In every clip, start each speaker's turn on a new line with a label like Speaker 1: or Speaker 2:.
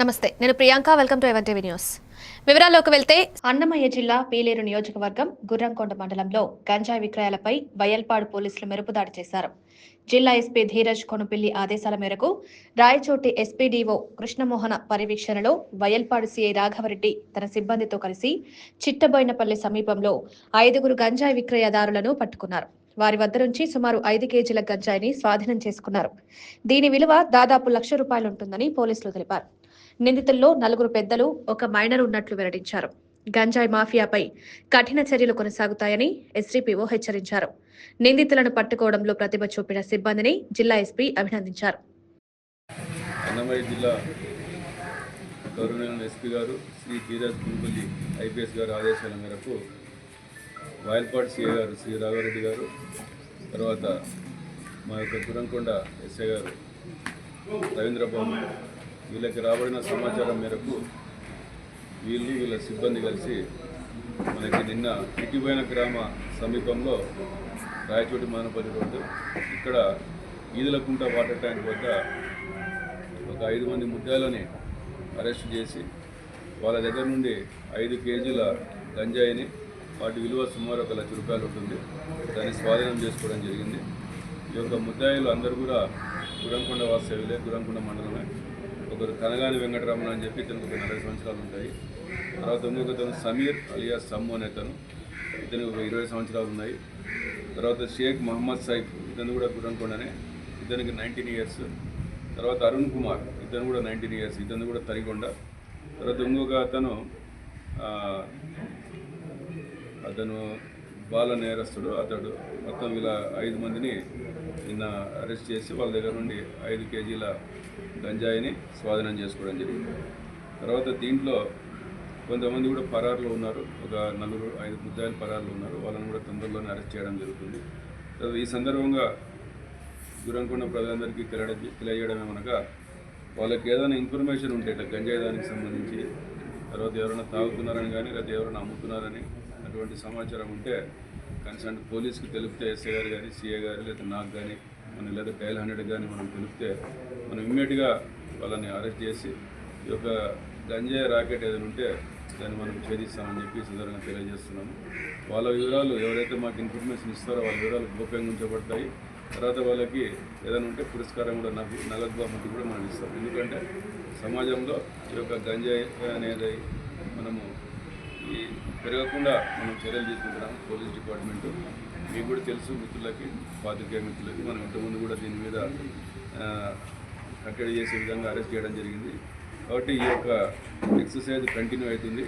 Speaker 1: నమస్తే నేను Priyanka welcome to ever TV news వివరాల్లోకి వెళ్తే అన్నమయ్య జిల్లా పీలేరు నియోజకవర్గం గుర్రంకొండ మండలంలో గంజాయి విక్రయాలపై బయల్పాడు పోలీసులు మెరుపుదాడి చేశారు. జిల్లా ఎస్పీ ధీరజ్ కొనుపిల్లి ఆదేశాల మేరకు రాయచోటి ఎస్పీడీఓ కృష్ణమోహన పర్యవేక్షణలో వయల్పాడు సీఐ రాఘవరెడ్డి తన సిబ్బందితో కలిసి చిట్టబోయినపల్లి సమీపంలో ఐదుగురు గంజాయి విక్రయదారులను పట్టుకున్నారు. వారి వద్ద నుంచి సుమారు ఐదు కేజీల గంజాయిని స్వాధీనం చేసుకున్నారు. దీని విలువ దాదాపు లక్ష రూపాయలు ఉంటుందని పోలీసులు తెలిపారు. నిందితుల్లో నలుగురు పెద్దలు ఒక మైనర్ ఉన్నట్లు వెల్లడించారు. గంజాయి మాఫియాపై కఠిన చర్యలు కొనసాగుతాయని ఎస్డీపీఓ హెచ్చరించారు. నిందితులను పట్టుకోవడంలో ప్రతిభ చూపిన సిబ్బందిని జిల్లా ఎస్పీ అభినందించారు.
Speaker 2: అన్నమయ్య జిల్లా ఎస్పీ గారు శ్రీ ధీరజ్ గురుపల్లి ఐపీఎస్ గారు ఆదేశాల మేరకు వాయల్పాడు సీఏ గారు శ్రీ రాఘవరెడ్డి గారు తర్వాత మా యొక్క గురంకొండ ఎస్ఐ గారు రవీంద్రబాబు వీళ్ళకి రాబడిన సమాచారం మేరకు వీళ్ళు వీళ్ళ సిబ్బంది కలిసి మనకి నిన్న ఇటీవైన గ్రామ సమీపంలో రాయచోటి మానపల్లి రోడ్డు ఇక్కడ ఈదులకుంట వాటర్ ట్యాంక్ వద్ద ఒక ఐదు మంది ముద్దాలని అరెస్ట్ చేసి వాళ్ళ దగ్గర నుండి ఐదు కేజీల గంజాయిని వాటి విలువ సుమారు ఒక లక్ష రూపాయలు ఉంటుంది. దాన్ని స్వాధీనం చేసుకోవడం జరిగింది. ఈ యొక్క ముద్దాయిలు అందరూ కూడా గురంకొండ వాస్తవ్యులే గురంకొండ మండలమే. ఒకరు కనగాని వెంకటరమణ అని చెప్పి ఇతనికి ఒక నలభై సంవత్సరాలు ఉంటాయి. తర్వాత ఇంకొక సమీర్ అలియా సమ్ము అనే అతను ఇతనికి ఒక ఇరవై సంవత్సరాలు ఉన్నాయి. తర్వాత షేక్ మహమ్మద్ సైఫ్ ఇతను కూడా గురంకొండనే ఇతనికి నైన్టీన్ ఇయర్స్ తర్వాత అరుణ్ కుమార్ ఇతను కూడా నైన్టీన్ ఇయర్స్ ఇతను కూడా తరిగొండ. తర్వాత ఇంకొక అతను అతను బాల నేరస్తుడు అతడు. మొత్తం ఇలా ఐదు మందిని నిన్న అరెస్ట్ చేసి వాళ్ళ దగ్గర నుండి ఐదు కేజీల గంజాయిని స్వాధీనం చేసుకోవడం జరిగింది. తర్వాత దీంట్లో కొంతమంది కూడా పరారులో ఉన్నారు. ఒక నలుగురు ఐదు ముద్దాయిలు పరారులో ఉన్నారు. వాళ్ళని కూడా తొందరలోనే అరెస్ట్ చేయడం జరుగుతుంది. తర్వాత ఈ సందర్భంగా గురంకొండ ప్రజలందరికీ తెలియడం తెలియజేయడం ఏమనగా వాళ్ళకి ఏదైనా ఇన్ఫర్మేషన్ ఉంటే ఇట్లా గంజాయి దానికి సంబంధించి తర్వాత ఎవరైనా తాగుతున్నారని కానీ లేదా ఎవరైనా అమ్ముతున్నారని అటువంటి సమాచారం ఉంటే కన్సర్న్ పోలీస్కి తెలిపితే ఎస్ఐ గారు కానీ సీఏ గారు లేదా నాకు కానీ మనం లేదా డైల్ హండ్రెడ్ కానీ మనం తెలిపితే మనం ఇమ్మీడియట్గా వాళ్ళని అరెస్ట్ చేసి ఈ యొక్క గంజాయి రాకెట్ ఏదైనా ఉంటే దాన్ని మనం ఛేదిస్తామని చెప్పి ఈ తెలియజేస్తున్నాము. వాళ్ళ వివరాలు ఎవరైతే మాకు ఇన్ఫర్మేషన్ ఇస్తారో వాళ్ళ వివరాలు గోప్యంగా ఉంచబడతాయి. తర్వాత వాళ్ళకి ఏదైనా ఉంటే పురస్కారం కూడా నాకు నగదు బహుమతి కూడా మనం ఇస్తాం. ఎందుకంటే సమాజంలో ఈ యొక్క గంజాయి అనేది మనము పెరగకుండా మనం చర్యలు తీసుకుంటున్నాం పోలీస్ డిపార్ట్మెంటు. మీకు కూడా తెలుసు మిత్రులకి పాత్రికేయ మిత్రులకి. మనం ఇంతకుముందు కూడా దీని మీద కట్టడి చేసే విధంగా అరెస్ట్ చేయడం జరిగింది. కాబట్టి ఈ యొక్క ఎక్సర్సైజ్ కంటిన్యూ అవుతుంది.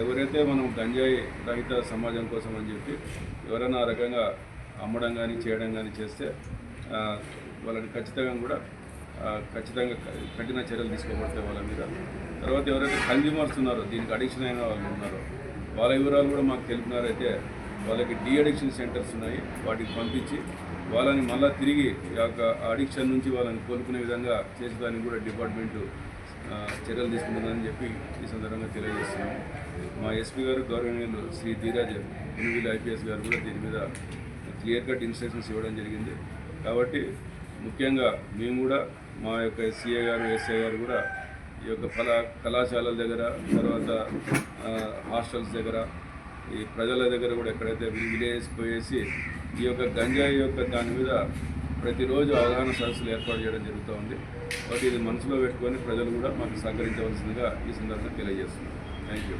Speaker 2: ఎవరైతే మనం గంజాయి రహిత సమాజం కోసం అని చెప్పి ఎవరైనా ఆ రకంగా అమ్మడం కానీ చేయడం కానీ చేస్తే వాళ్ళని ఖచ్చితంగా కూడా ఖచ్చితంగా కఠిన చర్యలు తీసుకోబడతాయి వాళ్ళ మీద. తర్వాత ఎవరైతే కన్జ్యూమర్స్ ఉన్నారో దీనికి అడిక్షన్ అయిన వాళ్ళు ఉన్నారో వాళ్ళ వివరాలు కూడా మాకు తెలిపినారైతే వాళ్ళకి డీ అడిక్షన్ సెంటర్స్ ఉన్నాయి వాటికి పంపించి వాళ్ళని మళ్ళీ తిరిగి ఈ యొక్క అడిక్షన్ నుంచి వాళ్ళని కోలుకునే విధంగా చేసేదానికి కూడా డిపార్ట్మెంటు చర్యలు తీసుకుంటుందని చెప్పి ఈ సందర్భంగా తెలియజేస్తున్నాము మా ఎస్పీ గారు గౌరవనీయులు శ్రీ ధీరాజ్ ఎనిమిది ఐపీఎస్ గారు కూడా దీని మీద క్లియర్ కట్ ఇన్స్ట్రక్షన్స్ ఇవ్వడం జరిగింది. కాబట్టి ముఖ్యంగా మేము కూడా మా యొక్క ఎస్సీఏ గారు ఎస్ఐ గారు కూడా ఈ యొక్క కళా కళాశాలల దగ్గర తర్వాత హాస్టల్స్ దగ్గర ఈ ప్రజల దగ్గర కూడా ఎక్కడైతే విలేజ్ పోయేసి ఈ యొక్క గంజాయి యొక్క దాని మీద ప్రతిరోజు అవగాహన సదస్సులు ఏర్పాటు చేయడం జరుగుతూ ఉంది. కాబట్టి ఇది మనసులో పెట్టుకొని ప్రజలు కూడా మాకు సహకరించవలసిందిగా ఈ సందర్భంగా తెలియజేస్తున్నాం. Thank you